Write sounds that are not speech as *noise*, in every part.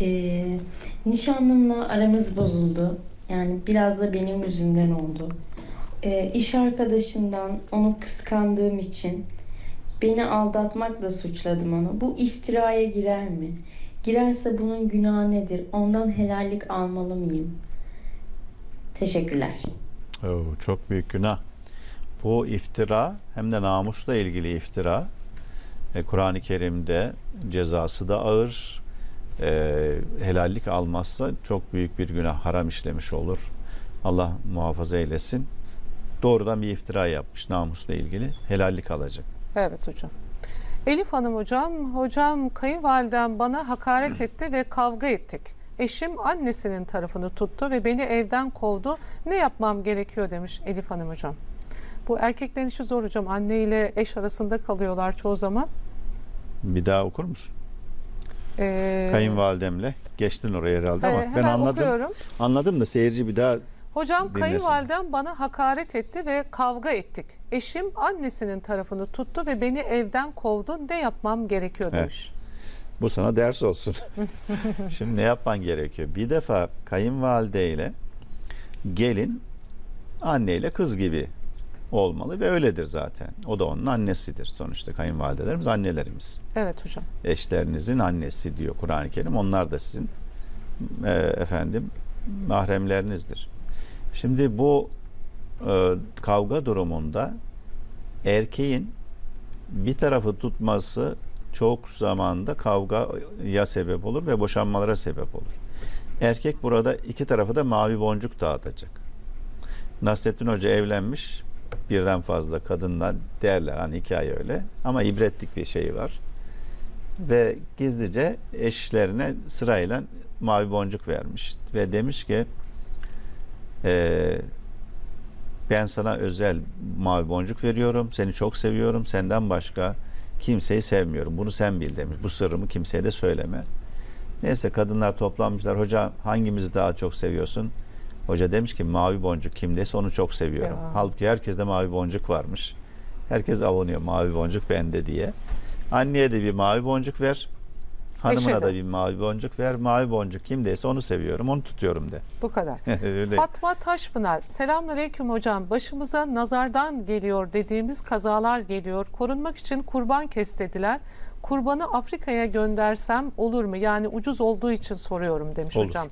Ee, nişanlımla aramız bozuldu. Yani biraz da benim yüzümden oldu. Ee, iş arkadaşından onu kıskandığım için beni aldatmakla suçladım onu. Bu iftiraya girer mi? Girerse bunun günahı nedir? Ondan helallik almalı mıyım? Teşekkürler. Oo, çok büyük günah. Bu iftira hem de namusla ilgili iftira. E, Kur'an-ı Kerim'de cezası da ağır. E, helallik almazsa çok büyük bir günah haram işlemiş olur. Allah muhafaza eylesin. Doğrudan bir iftira yapmış namusla ilgili. Helallik alacak. Evet hocam. Elif Hanım hocam, hocam kayınvalidem bana hakaret *clears throat* etti ve kavga ettik. Eşim annesinin tarafını tuttu ve beni evden kovdu. Ne yapmam gerekiyor demiş Elif Hanım hocam. Bu erkeklerin işi zor hocam. Anne ile eş arasında kalıyorlar çoğu zaman. Bir daha okur musun? Ee, Kayınvalidemle geçtin oraya herhalde ama ben hemen anladım. okuyorum. Anladım da seyirci bir daha Hocam Dinlesin. kayınvalidem bana hakaret etti ve kavga ettik. Eşim annesinin tarafını tuttu ve beni evden kovdu. Ne yapmam gerekiyor Evet. demiş. Bu sana ders olsun. *laughs* Şimdi ne yapman gerekiyor? Bir defa kayınvalide ile gelin anne ile kız gibi olmalı ve öyledir zaten. O da onun annesidir. Sonuçta kayınvalidelerimiz annelerimiz. Evet hocam. Eşlerinizin annesi diyor Kur'an-ı Kerim. Onlar da sizin e, efendim mahremlerinizdir. Şimdi bu e, kavga durumunda erkeğin bir tarafı tutması çok zamanda kavgaya sebep olur ve boşanmalara sebep olur. Erkek burada iki tarafı da mavi boncuk dağıtacak. Nasrettin Hoca evlenmiş birden fazla kadınla derler. Hani hikaye öyle. Ama ibretlik bir şey var. Ve gizlice eşlerine sırayla mavi boncuk vermiş. Ve demiş ki eee, ben sana özel mavi boncuk veriyorum. Seni çok seviyorum. Senden başka kimseyi sevmiyorum. Bunu sen bil demiş. Bu sırrımı kimseye de söyleme. Neyse kadınlar toplanmışlar. Hoca hangimizi daha çok seviyorsun hoca demiş ki mavi boncuk kimdeyse onu çok seviyorum Ya. halbuki herkeste mavi boncuk varmış herkes avunuyor mavi boncuk bende diye Anneye de bir mavi boncuk ver. Hanımına Eşe da bir mavi boncuk ver. Mavi boncuk kimdeyse onu seviyorum, onu tutuyorum de. Bu kadar. *laughs* Öyle. Fatma Taşpınar, selamünaleyküm hocam. Başımıza nazardan geliyor dediğimiz kazalar geliyor. Korunmak için kurban kes dediler. Kurbanı Afrika'ya göndersem olur mu? Yani ucuz olduğu için soruyorum demiş Olur. hocam.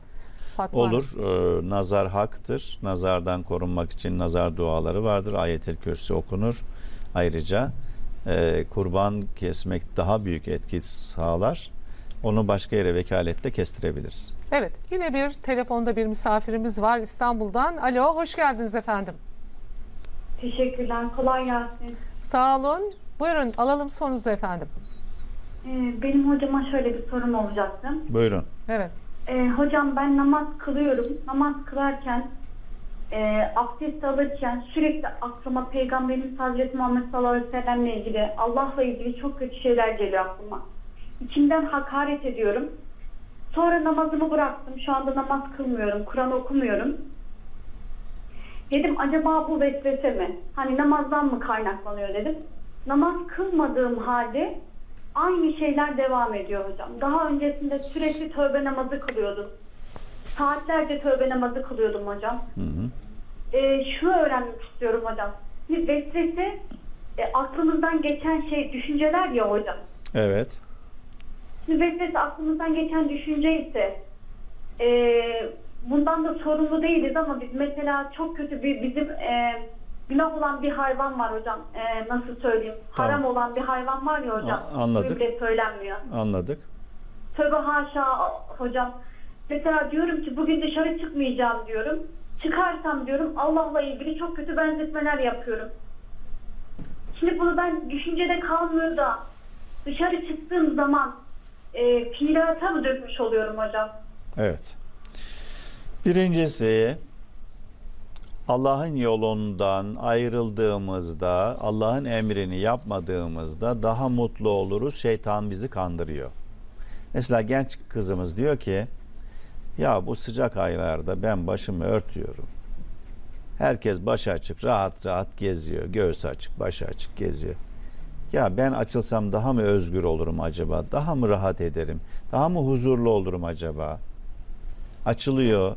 Fatma. Olur. Ee, nazar haktır. Nazardan korunmak için nazar duaları vardır. Ayetel Kürsi okunur. Ayrıca e, kurban kesmek daha büyük etki sağlar. Onu başka yere vekaletle kestirebiliriz. Evet, yine bir telefonda bir misafirimiz var İstanbul'dan. Alo, hoş geldiniz efendim. Teşekkürler. Kolay gelsin. Sağ olun. Buyurun alalım sorunuzu efendim. Ee, benim hocama şöyle bir sorum olacaktı. Buyurun. Evet. Ee, hocam ben namaz kılıyorum. Namaz kılarken e, abdest alırken sürekli aklıma Peygamberimiz Hazreti Muhammed sallallahu aleyhi ve sellem'le ilgili Allah'la ilgili çok kötü şeyler geliyor aklıma. İçimden hakaret ediyorum. Sonra namazımı bıraktım. Şu anda namaz kılmıyorum. Kur'an okumuyorum. Dedim acaba bu vesvese mi? Hani namazdan mı kaynaklanıyor dedim. Namaz kılmadığım halde aynı şeyler devam ediyor hocam. Daha öncesinde sürekli tövbe namazı kılıyordum. Saatlerce tövbe namazı kılıyordum hocam. Hı hı. Ee, şunu öğrenmek istiyorum hocam. Bir vesvese e, aklımızdan geçen şey düşünceler ya hocam. Evet. Şimdi vesvese aklımızdan geçen düşünce ise e, bundan da sorumlu değiliz ama biz mesela çok kötü bir bizim e, günah olan bir hayvan var hocam. E, nasıl söyleyeyim? Tamam. Haram olan bir hayvan var ya hocam. A- anladık. Bile söylenmiyor. Anladık. Tövbe haşa hocam. Mesela diyorum ki bugün dışarı çıkmayacağım diyorum. Çıkarsam diyorum Allah'la ilgili çok kötü benzetmeler yapıyorum. Şimdi bunu ben düşüncede kalmıyor da dışarı çıktığım zaman e, fiilata mı dökmüş oluyorum hocam? Evet. Birincisi Allah'ın yolundan ayrıldığımızda, Allah'ın emrini yapmadığımızda daha mutlu oluruz. Şeytan bizi kandırıyor. Mesela genç kızımız diyor ki, ya bu sıcak aylarda ben başımı örtüyorum. Herkes başı açık, rahat rahat geziyor. Göğsü açık, başı açık geziyor. Ya ben açılsam daha mı özgür olurum acaba? Daha mı rahat ederim? Daha mı huzurlu olurum acaba? Açılıyor.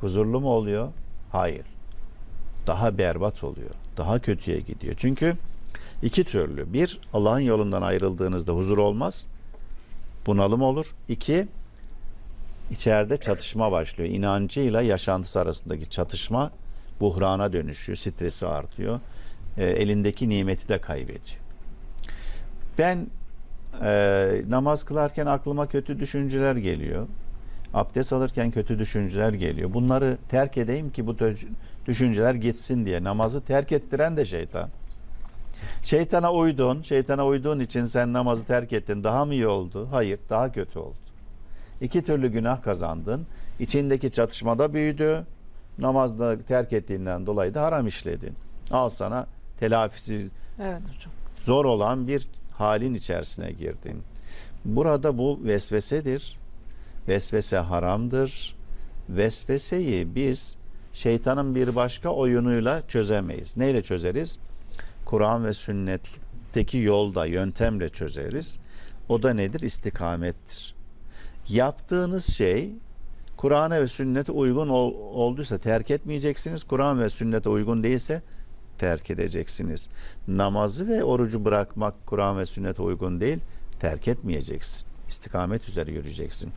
Huzurlu mu oluyor? Hayır. Daha berbat oluyor. Daha kötüye gidiyor. Çünkü iki türlü. Bir, Allah'ın yolundan ayrıldığınızda huzur olmaz. Bunalım olur. İki, içeride çatışma başlıyor. İnancıyla yaşantısı arasındaki çatışma buhrana dönüşüyor. Stresi artıyor. E, elindeki nimeti de kaybediyor. Ben e, namaz kılarken aklıma kötü düşünceler geliyor. Abdest alırken kötü düşünceler geliyor. Bunları terk edeyim ki bu düşünceler gitsin diye. Namazı terk ettiren de şeytan. Şeytana uydun. Şeytana uyduğun için sen namazı terk ettin. Daha mı iyi oldu? Hayır, daha kötü oldu. İki türlü günah kazandın. İçindeki çatışmada büyüdü. Namazda terk ettiğinden dolayı da haram işledin. Al sana telafisi Evet hocam. zor olan bir halin içerisine girdin. Burada bu vesvesedir. Vesvese haramdır. Vesveseyi biz şeytanın bir başka oyunuyla çözemeyiz. Neyle çözeriz? Kur'an ve sünnetteki yolda, yöntemle çözeriz. O da nedir? İstikamettir. Yaptığınız şey Kur'an'a ve sünnete uygun ol- olduysa terk etmeyeceksiniz. Kur'an ve sünnete uygun değilse terk edeceksiniz. Namazı ve orucu bırakmak Kur'an ve sünnete uygun değil, terk etmeyeceksin. İstikamet üzere yürüyeceksin.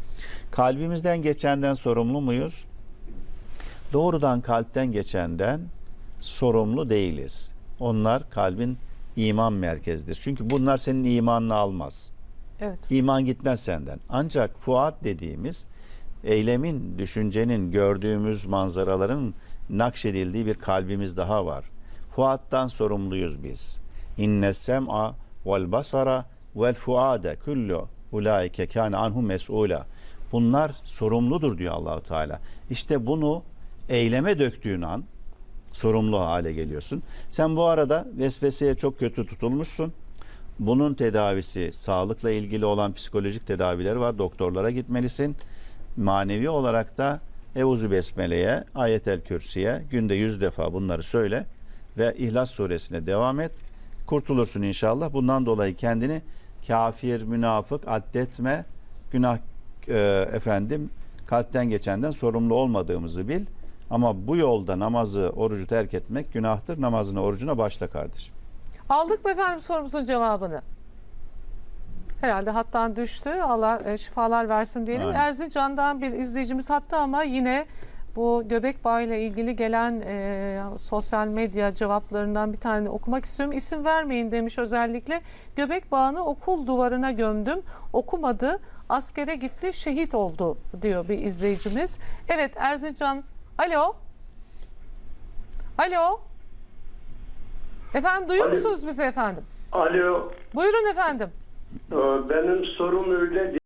Kalbimizden geçenden sorumlu muyuz? Doğrudan kalpten geçenden sorumlu değiliz. Onlar kalbin iman merkezidir. Çünkü bunlar senin imanını almaz. Evet. İman gitmez senden. Ancak fuat dediğimiz eylemin, düşüncenin, gördüğümüz manzaraların nakşedildiği bir kalbimiz daha var. Fuattan sorumluyuz biz. İnne sem'a vel basara vel fuade kullu ulaike kana anhu mes'ula. Bunlar sorumludur diyor Allahu Teala. İşte bunu eyleme döktüğün an sorumlu hale geliyorsun. Sen bu arada vesveseye çok kötü tutulmuşsun. Bunun tedavisi sağlıkla ilgili olan psikolojik tedavileri var. Doktorlara gitmelisin. Manevi olarak da Evuzu Besmele'ye, Ayetel Kürsi'ye günde yüz defa bunları söyle ve İhlas suresine devam et. Kurtulursun inşallah. Bundan dolayı kendini kafir, münafık addetme. Günah e, efendim kalpten geçenden sorumlu olmadığımızı bil. Ama bu yolda namazı, orucu terk etmek günahtır. Namazına, orucuna başla kardeşim. Aldık mı efendim sorumuzun cevabını? Herhalde hattan düştü. Allah e, şifalar versin diyelim. Amin. Erzincan'dan bir izleyicimiz hatta ama yine bu göbek bağıyla ilgili gelen e, sosyal medya cevaplarından bir tane okumak istiyorum. İsim vermeyin demiş özellikle. Göbek bağını okul duvarına gömdüm. Okumadı. Askere gitti. Şehit oldu diyor bir izleyicimiz. Evet Erzincan. Alo. Alo. Efendim duyuyor Alo. musunuz bizi efendim? Alo, Buyurun efendim. e, benim sorum öyle